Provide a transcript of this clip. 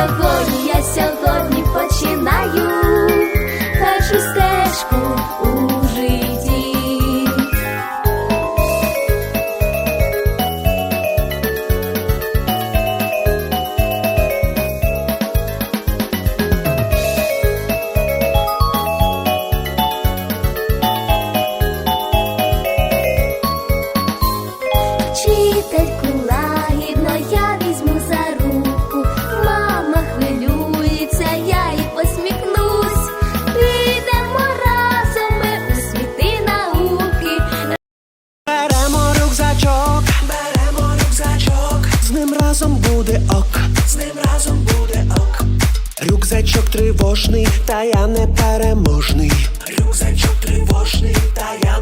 сьогодні, я сьогодні починаю першу стежку у житті. Вчительку разом буде ок, з ним разом буде ок. Рюкзачок тривожний, та я не переможний. Рюкзачок тривожний, та я